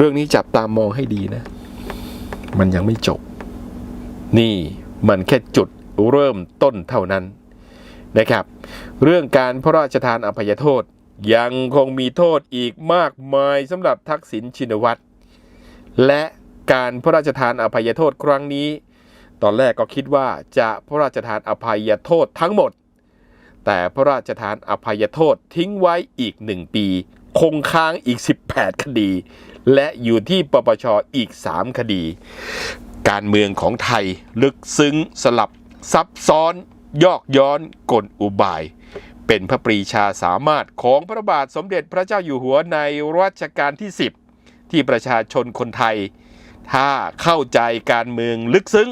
เรื่องนี้จับตามองให้ดีนะ มันยังไม่จบ นี่มันแค่จุดเริ่มต้นเท่านั้นนะครับ เรื่องการพระราชทานอภัยโทษยังคงมีโทษอีกมากมายสำหรับทักษิณชินวัตร และการพระราชทานอภัยโทษครั้งนี้ ตอนแรกก็คิดว่าจะพระราชทานอภัยโทษทั้งหมด แต่พระราชทานอภัยโทษทิ้งไว้อีกหนึ่งปี คงค้างอีก 18 คดี และอยู่ที่ปปชอีก 3 คดี การเมืองของไทยลึกซึ้งสลับซับซ้อน ยอกย้อนกลอุบาย เป็นพระปรีชาสามารถของพระบาทสมเด็จพระเจ้าอยู่หัวในรัชกาลที่ 10 ที่ประชาชนคนไทย ถ้าเข้าใจการเมืองลึกซึ้ง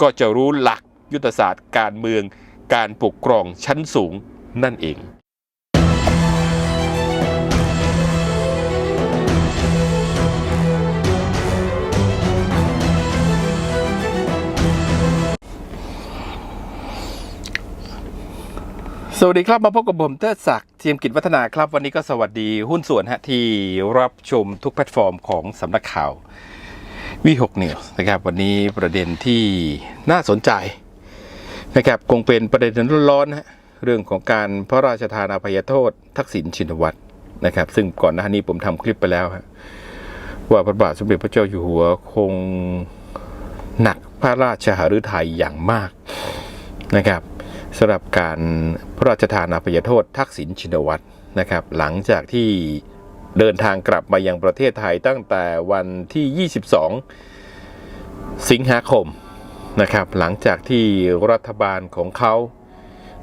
ก็จะรู้หลักยุทธศาสตร์การเมืองการปกครองชั้นสูงนั่นเอง สวัสดีครับ มาพบกับผมเทิดศักดิ์เทียมกิจวัฒนาครับ วันนี้ก็สวัสดีหุ้นส่วนฮะที่รับชมทุกแพลตฟอร์มของสำนักข่าววีหกนิวนะครับ วันนี้ประเด็นที่น่าสนใจนะครับคงเป็นประเด็นร้อนๆนะฮะเรื่องของการพระราชทานอภัยโทษ ทักษิณชินวัตรนะครับ ซึ่งก่อนหน้านี้ผมทำคลิปไปแล้วฮะว่าพระบาทสมเด็จพระเจ้าอยู่หัวคงหนักพระราชหฤทัยอย่างมากนะครับ สำหรับการพระราชทานอภัยโทษทักษิณชินวัตรนะครับ หลังจากที่เดินทางกลับมายังประเทศไทยตั้งแต่วันที่ 22 สิงหาคมนะครับ หลังจากที่รัฐบาลของเขา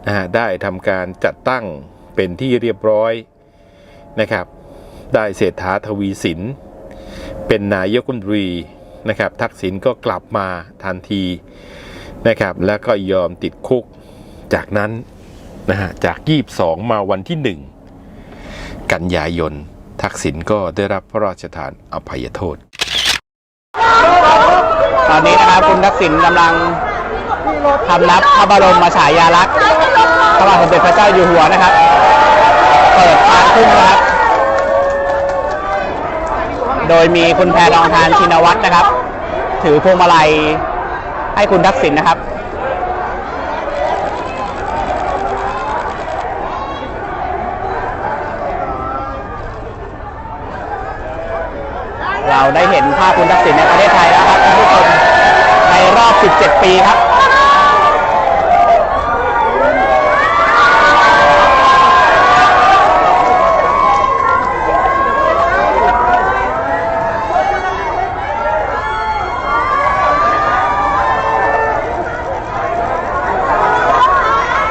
นะได้ทำการจัดตั้งเป็นที่เรียบร้อยนะครับ ได้เศรษฐาทวีสิน เป็นนายกรัฐมนตรีนะครับ ทักษิณก็กลับมาทันทีนะครับ แล้วก็ยอมติดคุก จากนั้นนะฮะจาก 22 มาวันที่ 1 กันยายน ทักษิณก็ได้รับพระราชทานอภัยโทษ ตอนนี้นะครับคุณทักษิณกำลังทำนับพระบรมมาฉายาลักษณ์พระบาทสมเด็จพระเจ้าอยู่หัวนะครับ เปิดทางขึ้นนะครับ โดยมีคุณแพรทองทานชินวัตรนะครับ ถือพวงมาลัยให้คุณทักษิณนะครับ เราได้เห็นภาพคุณทักษิณในประเทศไทยแล้วครับท่านผู้ชมในรอบ 17 ปีครับ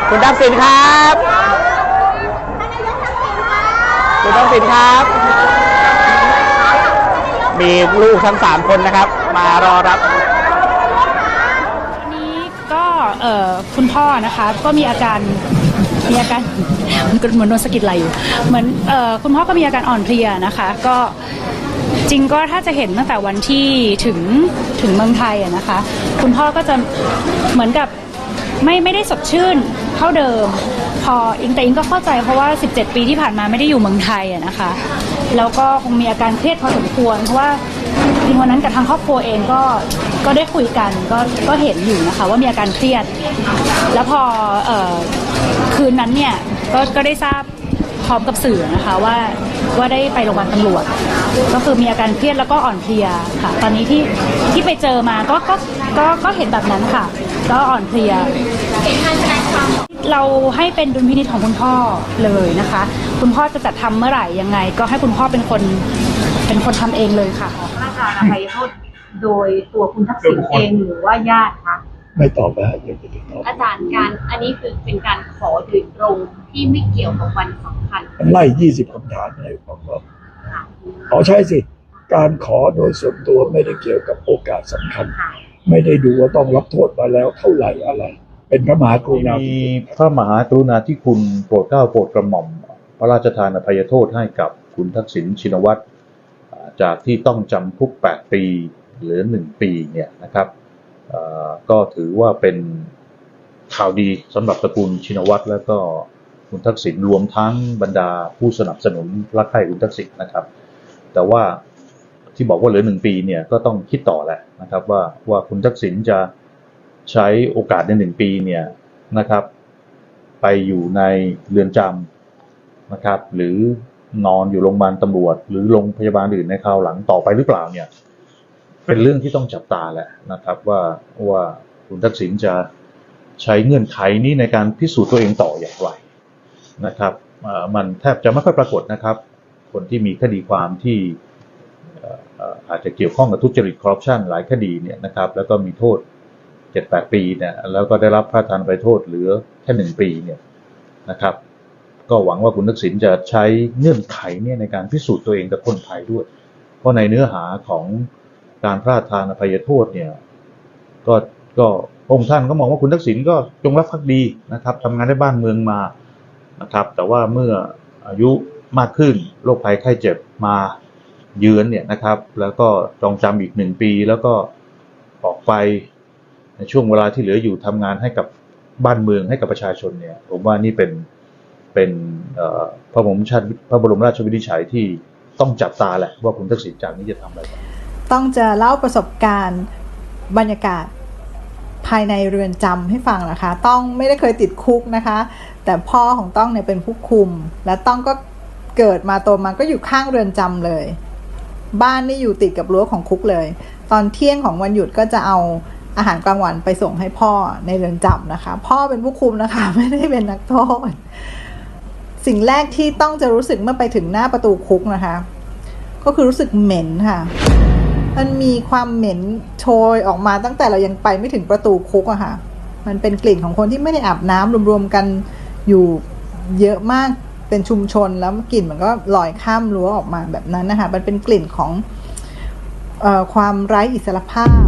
คุณทักษิณครับ คุณทักษิณครับ มีลูกทั้งสามคนนะครับ มารอรับ วันนี้ก็เอ่อคุณพ่อนะคะ ก็มีอาการมีอาการมันเหมือนโดนสะกิดไหลอยู่เหมือนเอ่อคุณพ่อก็มีอาการอ่อนเพลียนะคะ ก็จริงก็ถ้าจะเห็นตั้งแต่วันที่ถึงถึงเมืองไทยอะนะคะ คุณพ่อก็จะเหมือนกับไม่ไม่ได้สดชื่นเท่าเดิม พออิงแต่อิงก็เข้าใจเพราะว่า 17 ปีที่ผ่านมาไม่ได้อยู่เมืองไทยอะนะคะ แล้วก็คงมีอาการเครียดพอสมควร เพราะว่าจริงวันนั้นกับทางครอบครัวเองก็ก็ได้คุยกันก็ก็เห็นอยู่นะคะว่ามีอาการเครียด แล้วพอเออคืนนั้นเนี่ยก็ก็ได้ทราบพร้อมกับสื่อนะคะว่าว่าได้ไปโรงพยาบาลตำรวจ ก็คือมีอาการเครียดแล้วก็อ่อนเพลียค่ะ ตอนนี้ที่ที่ไปเจอมาก็ก็ก็ก็เห็นแบบนั้นค่ะ ก็อ่อนเพลีย เราให้เป็นดุลพินิจของคุณพ่อเลยนะคะ คุณพ่อจะจัดทำเมื่อไหร่ยังไง ก็ให้คุณพ่อเป็นคนเป็นคนทำเองเลยค่ะ พระราชทานอภัยโทษโดยตัวคุณทักษิณเองหรือว่าญาติคะไม่ตอบแล้วอย่าไปติดตอบอาจารย์การอันนี้คือเป็นการขอโดยตรงที่ไม่เกี่ยวกับวันสำคัญมันไล่ยี่สิบคำถามในผมว่าค่ะขอใช่สิ การขอโดยส่วนตัวไม่ได้เกี่ยวกับโอกาสสำคัญ ค่ะ ไม่ได้ดูว่าต้องรับโทษมาแล้วเท่าไหร่อะไร เป็นพระมหากรุณามีพระมหากรุณาธิคุณโปรดเกล้าโปรดกระหม่อม พระราชทานอภัยโทษให้กับคุณทักษิณชินวัตรจากที่ต้องจำคุก 8 ปีหลือ 1 ปีเนี่ยนะครับก็ถือว่าเป็นข่าวดีสำหรับตระกูลชินวัตรแล้วก็คุณทักษิณรวมทั้งบรรดาผู้สนับสนุนรักใคร่คุณทักษิณนะครับ แต่ว่าที่บอกว่าเหลือหนึ่งปีเนี่ยก็ต้องคิดต่อแหละนะครับว่าว่าคุณทักษิณจะ ใช้โอกาสในหนึ่งปีเนี่ยนะครับ ไปอยู่ในเรือนจำนะครับ หรือนอนอยู่โรงพยาบาลตำรวจ หรือโรงพยาบาลอื่นในคราวหลังต่อไปหรือเปล่าเนี่ย เป็นเรื่องที่ต้องจับตาแหละนะครับ ว่าว่าคุณทักษิณจะใช้เงื่อนไขนี้ในการพิสูจน์ตัวเองต่ออย่างไรนะครับมันแทบจะไม่ค่อยปรากฏนะครับ คนที่มีคดีความที่อาจจะเกี่ยวข้องกับทุจริตคอร์รัปชันหลายคดีเนี่ยนะครับ แล้วก็มีโทษ เจ็ดแปดปีเนี่ยแล้วก็ได้รับพระราชทานไปโทษเหลือแค่หนึ่งปีเนี่ยนะครับ ก็หวังว่าคุณทักษิณจะใช้เงื่อนไขเนี่ยในการพิสูจน์ตัวเองกับคนไทยด้วย เพราะในเนื้อหาของการพระราชทานอภัยโทษเนี่ยก็ก็องค์ท่านก็มองว่าคุณทักษิณก็จงรักภักดีนะครับทำงานได้บ้านเมืองมานะครับ แต่ว่าเมื่ออายุมากขึ้นโรคภัยไข้เจ็บมาเยือนเนี่ยนะครับ แล้วก็จองจำอีกหนึ่งปีแล้วก็ออกไป ในช่วงเวลาที่เหลืออยู่ทำงานให้กับบ้านเมืองให้กับประชาชนเนี่ย ผมว่านี่เป็นเป็นพระบรมชาติพระบรมราชวินิจฉัยที่ต้องจับตาแหละว่าคุณทักษิณจากนี้จะทำอะไรต้องจะเล่าประสบการณ์บรรยากาศภายในเรือนจำให้ฟังนะคะ ต้องไม่ได้เคยติดคุกนะคะ แต่พ่อของต้องเนี่ยเป็นผู้คุม และต้องก็เกิดมาโตมาก็อยู่ข้างเรือนจำเลย บ้านนี่อยู่ติดกับรั้วของคุกเลย ตอนเที่ยงของวันหยุดก็จะเอา อาหารกลางวันไปส่งให้พ่อในเรือนจำนะคะ พ่อเป็นผู้คุมนะคะ ไม่ได้เป็นนักโทษ สิ่งแรกที่ต้องจะรู้สึกเมื่อไปถึงหน้าประตูคุกนะคะ ก็คือรู้สึกเหม็นค่ะ มันมีความเหม็นโชยออกมาตั้งแต่เรายังไปไม่ถึงประตูคุกอะค่ะ มันเป็นกลิ่นของคนที่ไม่ได้อาบน้ำรวมๆกันอยู่เยอะมากเป็นชุมชนแล้วกลิ่นมันก็ลอยข้ามรั้วออกมาแบบนั้นนะคะ มันเป็นกลิ่นของออความไร้อิสรภาพ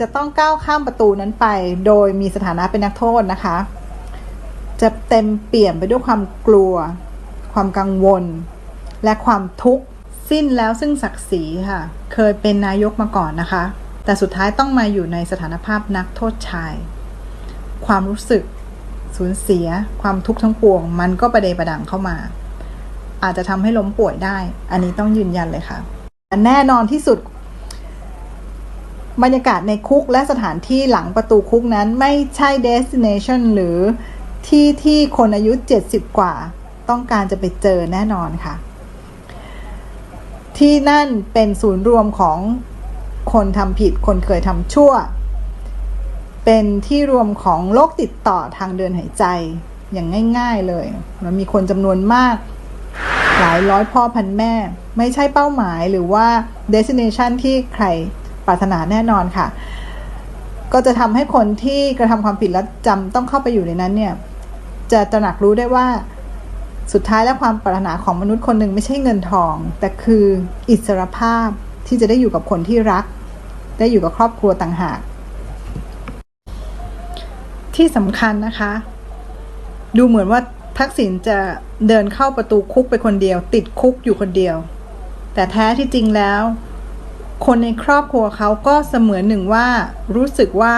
จะต้องก้าวข้ามประตูนั้นไป โดยมีสถานะเป็นนักโทษนะคะ จะเต็มเปี่ยมไปด้วยความกลัว ความกังวล และความทุกข์สิ้นแล้วซึ่งศักดิ์ศรีค่ะ เคยเป็นนายกมาก่อนนะคะ แต่สุดท้ายต้องมาอยู่ในสถานภาพนักโทษชาย ความรู้สึกสูญเสีย ความทุกข์ทั้งปวง มันก็ประเดประดังเข้ามา อาจจะทำให้ล้มป่วยได้ อันนี้ต้องยืนยันเลยค่ะแต่แน่นอนที่สุด บรรยากาศในคุกและสถานที่หลังประตูคุกนั้นไม่ใช่ destination หรือที่ที่คนอายุ 70 กว่า ต้องการจะไปเจอแน่นอนค่ะ ที่นั่นเป็นศูนย์รวมของคนทำผิดคนเคยทำชั่ว เป็นที่รวมของโรคติดต่อทางเดินหายใจอย่างง่าย ๆเลย มันมีคนจำนวนมาก หลายร้อยพ่อพันแม่ ไม่ใช่เป้าหมายหรือว่า destination ที่ใคร ปรารถนาแน่นอนค่ะ ก็จะทำให้คนที่กระทำความผิดและจำต้องเข้าไปอยู่ในนั้นเนี่ย จะตระหนักรู้ได้ว่าสุดท้ายแล้วความปรารถนาของมนุษย์คนหนึ่งไม่ใช่เงินทอง แต่คืออิสรภาพที่จะได้อยู่กับคนที่รัก ได้อยู่กับครอบครัวต่างหาก ที่สำคัญนะคะ ดูเหมือนว่าทักษิณจะเดินเข้าประตูคุกไปคนเดียว ติดคุกอยู่คนเดียว แต่แท้ที่จริงแล้ว คนในครอบครัวเขาก็เสมือนหนึ่งว่ารู้สึกว่า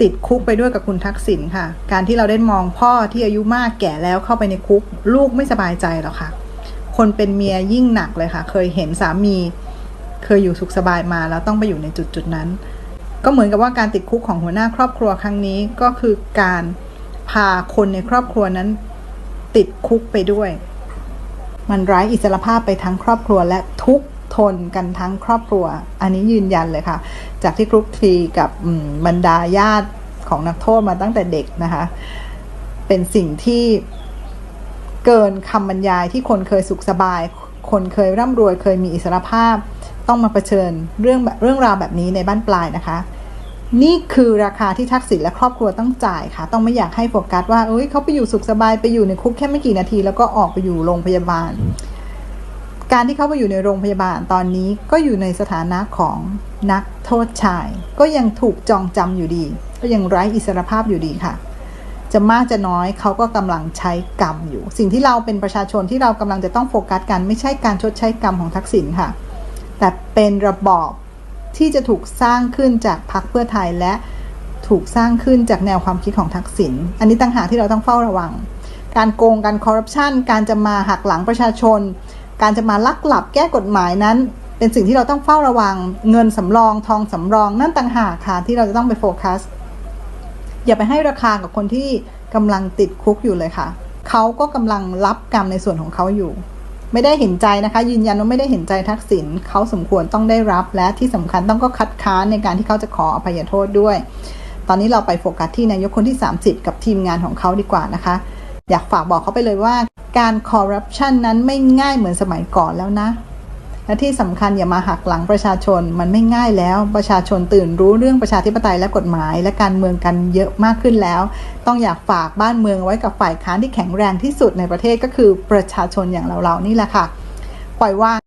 ติดคุกไปด้วยกับคุณทักษิณค่ะ การที่เราได้มองพ่อที่อายุมากแก่แล้วเข้าไปในคุก ลูกไม่สบายใจหรอกค่ะ คนเป็นเมียยิ่งหนักเลยค่ะ เคยเห็นสามี เคยอยู่สุขสบายมาแล้วต้องไปอยู่ในจุดจุดนั้น ก็เหมือนกับว่าการติดคุกของหัวหน้าครอบครัวครั้งนี้ก็คือการพาคนในครอบครัวนั้นติดคุกไปด้วย มันร้ายอิสรภาพไปทั้งครอบครัวและทุก ทนกันทั้งครอบครัว อันนี้ยืนยันเลยค่ะ จากที่คลุกคลีกับบรรดาญาติของนักโทษมาตั้งแต่เด็กนะคะ เป็นสิ่งที่เกินคำบรรยายที่คนเคยสุขสบาย คนเคยร่ำรวย เคยมีอิสรภาพ ต้องมาเผชิญเรื่องแบบเรื่องราวแบบนี้ในบ้านปลายนะคะ นี่คือราคาที่ทักษิณและครอบครัวต้องจ่ายค่ะ ต้องไม่อยากให้โฟกัสว่าเอ้ยเขาไปอยู่สุขสบายไปอยู่ในคุกแค่ไม่กี่นาที แล้วก็ออกไปอยู่โรงพยาบาล การที่เขาไปอยู่ในโรงพยาบาลตอนนี้ก็อยู่ในสถานะของนักโทษชาย ก็ยังถูกจองจำอยู่ดี ก็ยังไร้อิสรภาพอยู่ดีค่ะ จะมากจะน้อยเขาก็กำลังใช้กรรมอยู่ สิ่งที่เราเป็นประชาชนที่เรากำลังจะต้องโฟกัสกันไม่ใช่การชดใช้กรรมของทักษิณค่ะ แต่เป็นระบอบที่จะถูกสร้างขึ้นจากพรรคเพื่อไทยและถูกสร้างขึ้นจากแนวความคิดของทักษิณ อันนี้ต่างหากที่เราต้องเฝ้าระวัง การโกง การคอร์รัปชัน การจะมาหักหลังประชาชน การจะมาลักหลับแก้กฎหมายนั้น เป็นสิ่งที่เราต้องเฝ้าระวังเงินสำรองทองสำรองนั่นต่างหากค่ะที่เราจะต้องไปโฟกัส อย่าไปให้ราคากับคนที่กำลังติดคุกอยู่เลยค่ะ เขาก็กำลังรับกรรมในส่วนของเขาอยู่ ไม่ได้เห็นใจนะคะ ยืนยันว่าไม่ได้เห็นใจทักษิณเขาสมควรต้องได้รับ และที่สำคัญต้องก็คัดค้านในการที่เขาจะขออภัยโทษด้วย ตอนนี้เราไปโฟกัสที่นายกคนที่ 30 กับทีมงานของเขาดีกว่านะคะ อยากฝากบอกเขาไปเลยว่า การคอร์รัปชันนั้นไม่ง่ายเหมือนสมัยก่อนแล้วนะ และที่สำคัญอย่ามาหักหลังประชาชนมันไม่ง่ายแล้ว ประชาชนตื่นรู้เรื่องประชาธิปไตยและกฎหมาย และการเมืองกันเยอะมากขึ้นแล้ว ต้องอยากฝากบ้านเมืองไว้กับฝ่ายค้านที่แข็งแรงที่สุดในประเทศก็คือประชาชนอย่างเราๆนี่แหละค่ะปล่อยว่าง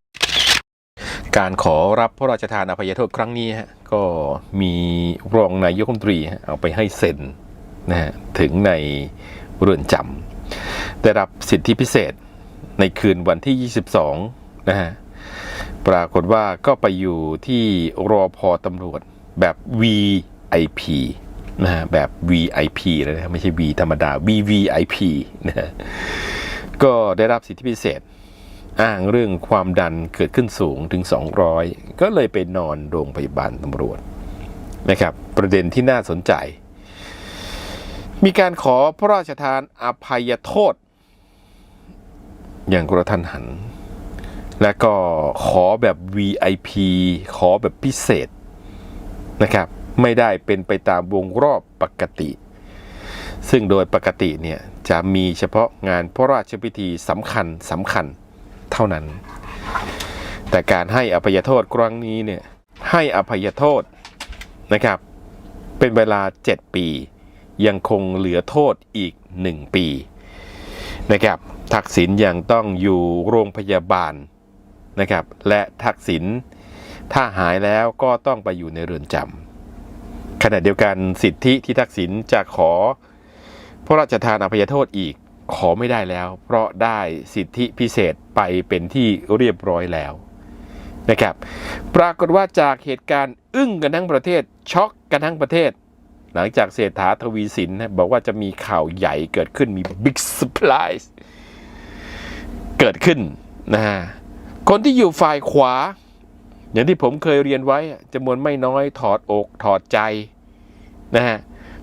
การขอรับพระราชทานอภัยโทษครั้งนี้ฮะก็มีรองนายกรัฐมนตรีเอาไปให้เซ็นนะฮะถึงในเรือนจำ ได้รับสิทธิพิเศษในคืนวันที่ 22 นะฮะ ปรากฏว่าก็ไปอยู่ที่รอพอตำรวจแบบ VIP นะฮะแบบ VIP เลยนะไม่ใช่ V ธรรมดา VVIP นะฮะก็ได้รับสิทธิพิเศษ อ้างเรื่องความดันเกิดขึ้นสูงถึง 200 ก็เลยไปนอนโรงพยาบาลตำรวจนะครับประเด็นที่น่าสนใจ มีการขอพระราชทานอภัยโทษ อย่างกระทันหัน และก็ขอแบบ VIP ขอแบบพิเศษนะครับ ไม่ได้เป็นไปตามวงรอบปกติ ซึ่งโดยปกติเนี่ยจะมีเฉพาะงานพระราชพิธีสำคัญสำคัญเท่านั้น แต่การให้อภัยโทษครั้งนี้เนี่ยให้อภัยโทษนะครับ เป็นเวลา 7 ปี ยังคงเหลือโทษอีก 1 ปีนะครับ ทักษิณยังต้องอยู่โรงพยาบาลนะครับ และทักษิณถ้าหายแล้วก็ต้องไปอยู่ในเรือนจำขณะเดียวกันสิทธิที่ทักษิณจะขอพระราชทานอภัยโทษอีกขอไม่ได้แล้ว เพราะได้สิทธิพิเศษไปเป็นที่เรียบร้อยแล้วนะครับ ปรากฏว่าจากเหตุการณ์อึ้งกันทั้งประเทศช็อกกันทั้งประเทศ หลังจากเศรษฐาทวีสินบอกว่าจะมีข่าวใหญ่เกิดขึ้นมีบิ๊กเซอร์ไพรส์ เกิดขึ้นนะฮะคนที่อยู่ฝ่ายขวา อย่างที่ผมเคยเรียนไว้อะจำนวนไม่น้อยถอดอกถอดใจนะฮะ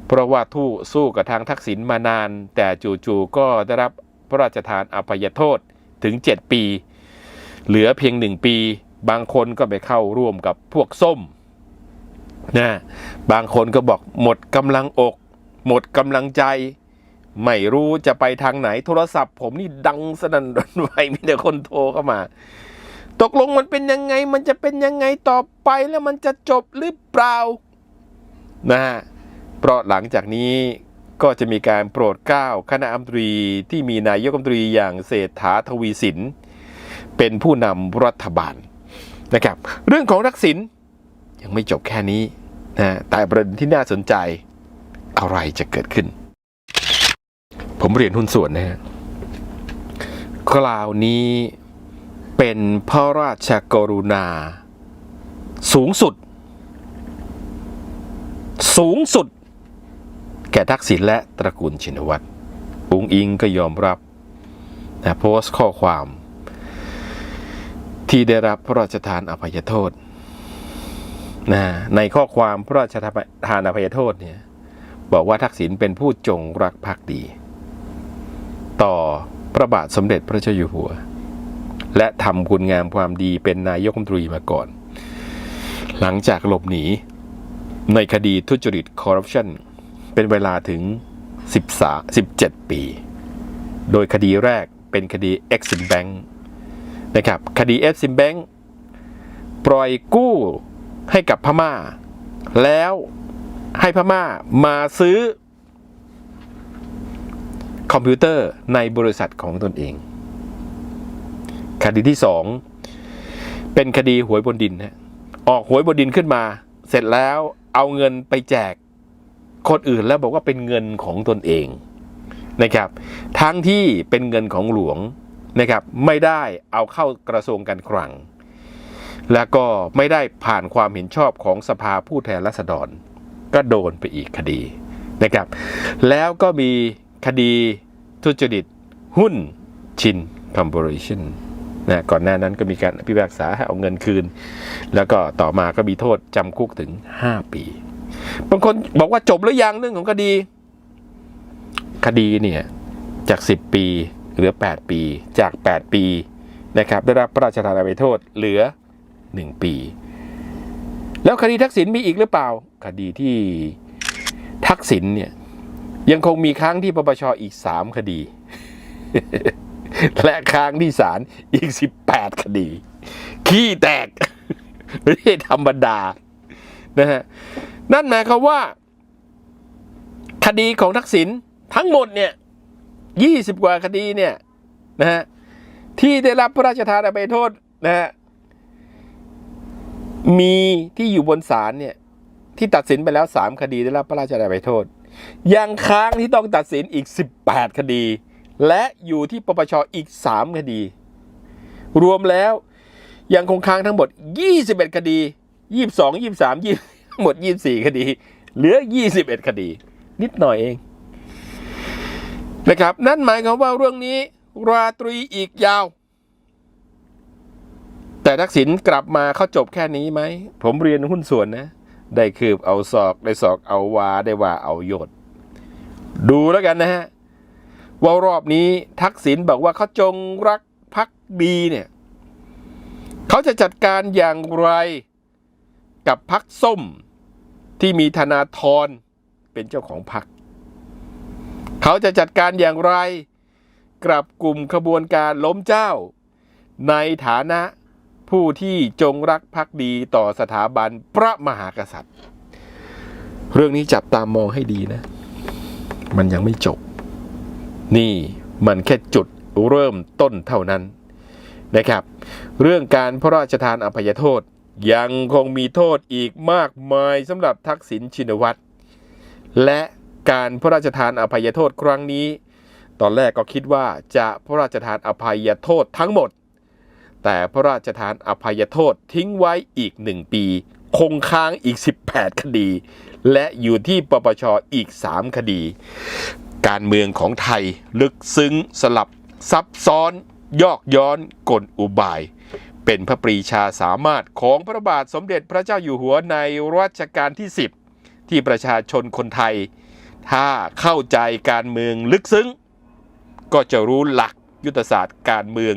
เพราะว่าทู่สู้กับทางทักษิณมานาน แต่จู่ๆก็ได้รับพระราชทานอภัยโทษถึง 7 ปี เหลือเพียงหนึ่งปี บางคนก็ไปเข้าร่วมกับพวกส้มนะบางคนก็บอกหมดกำลังอก หมดกำลังใจ ไม่รู้จะไปทางไหนโทรศัพท์ ผมนี่ดังสนั่นหวั่นไหวมีแต่คนโทรเข้ามา ตกลงมันเป็นยังไง มันจะเป็นยังไงต่อไปแล้วมันจะจบหรือเปล่านะฮะเพราะหลังจากนี้ก็จะมีการโปรดเกล้าคณะอัมตรีที่มีนายกรัฐมนตรีอย่างเศรษฐาทวีสิน เป็นผู้นำรัฐบาลนะครับ เรื่องของทักษิณยังไม่จบแค่นี้นะแต่ประเด็นที่น่าสนใจอะไรจะเกิดขึ้น ผมเรียนหุ้นส่วนนะฮะคราวนี้เป็นพระราชกรุณา สูงสุด สูงสุด แก่ทักษิณและตระกูลชินวัตรอุงอิงก็ยอมรับนะโพสต์ข้อความ ที่ได้รับพระราชทานอภัยโทษนะในข้อความพระราชทานอภัยโทษเนี่ยบอกว่าทักษิณเป็นผู้จงรักภักดี ต่อพระบาทสมเด็จพระเจ้าอยู่หัว และทำคุณงามความดีเป็นนายกรัฐมนตรีมาก่อน หลังจากหลบหนี ในคดีทุจริตคอร์รัปชันเป็นเวลาถึง 13 17 ปี โดยคดีแรกเป็นคดี Exim Bank นะครับคดี Exim Bank ปล่อยกู้ให้กับพม่า แล้วให้พม่ามาซื้อ คอมพิวเตอร์ในบริษัทของตนเอง คดีที่สองเป็นคดีหวยบนดินฮะออกหวยบนดินขึ้นมา เสร็จแล้วเอาเงินไปแจกคนอื่นแล้วบอกว่าเป็นเงินของตนเองนะครับ ทั้งที่เป็นเงินของหลวงนะครับ ไม่ได้เอาเข้ากระทรวงการคลัง แล้วก็ไม่ได้ผ่านความเห็นชอบของสภาผู้แทนราษฎร ก็โดนไปอีกคดีนะครับ แล้วก็มี คดีทุจริต หุ้นชินคอม p บ r a t i o n นะก่อนหน้านั้นก็มีการพิพากษาให้เอาเงินคืน แล้วก็ต่อมาก็มีโทษจำคุกถึง 5 ปี บางคนบอกว่าจบหรือยังเรื่องของคดี คดีเนี่ยจาก 10 ปีเหลือ 8 ปีจาก 8 ปีนะครับได้รับพระราชทานอภัยโทษเหลือ 1 ปี แล้วคดีทักษิณมีอีกหรือเปล่า คดีที่ทักษิณเนี่ย ยังคงมีค้างที่ปปชอีก 3 คดี และค้างที่ศาลอีก 18 คดี ขี้แตก ไม่ใช่ธรรมดานะฮะนั่นหมายความว่า คดีของทักษิณทั้งหมดเนี่ย20กว่าคดีเนี่ยนะฮะที่ได้รับพระราชทานอภัยโทษนะฮะมีที่อยู่บนศาลเนี่ย ที่ตัดสินไปแล้ว3คดีได้รับพระราชทานอภัยโทษ ยังค้างที่ต้องตัดสินอีก 18 คดี และอยู่ที่ปปชอีก 3 คดี รวมแล้วยังคงค้างทั้งหมด 21 คดี 22 23 20ทั้งหมด 24 คดี เหลือ 21 คดี นิดหน่อยเองนะครับ นั่นหมายความว่าเรื่องนี้ ราตรีอีกยาว แต่ทักษิณกลับมาเขาจบแค่นี้ไหม ผมเรียนหุ้นส่วนนะ ได้คืบเอาศอกได้ศอกเอาวาได้ว่าเอาโยดดูแล้วกันนะฮะว่ารอบนี้ทักษิณบอกว่าเขาจงรักพักดีเนี่ยเขาจะจัดการอย่างไรกับพักส้มที่มีธนาธรเป็นเจ้าของพัก เขาจะจัดการอย่างไร กับกลุ่มขบวนการล้มเจ้า ในฐานะ ผู้ที่จงรักภักดีต่อสถาบันพระมหากษัตริย์ เรื่องนี้จับตามองให้ดีนะ มันยังไม่จบ นี่มันแค่จุดเริ่มต้นเท่านั้นนะครับ เรื่องการพระราชทานอภัยโทษยังคงมีโทษอีกมากมายสำหรับทักษิณชินวัตร และการพระราชทานอภัยโทษครั้งนี้ ตอนแรกก็คิดว่าจะพระราชทานอภัยโทษทั้งหมด แต่พระราชทานอภัยโทษทิ้งไว้อีกหนึ่งปี คงค้างอีก 18 คดี และอยู่ที่ปปชอีก 3 คดี การเมืองของไทยลึกซึ้งสลับซับซ้อน ยอกย้อนกลอุบาย เป็นพระปรีชาสามารถของพระบาทสมเด็จพระเจ้าอยู่หัวในรัชกาลที่ 10 ที่ประชาชนคนไทย ถ้าเข้าใจการเมืองลึกซึ้ง ก็จะรู้หลักยุทธศาสตร์การเมือง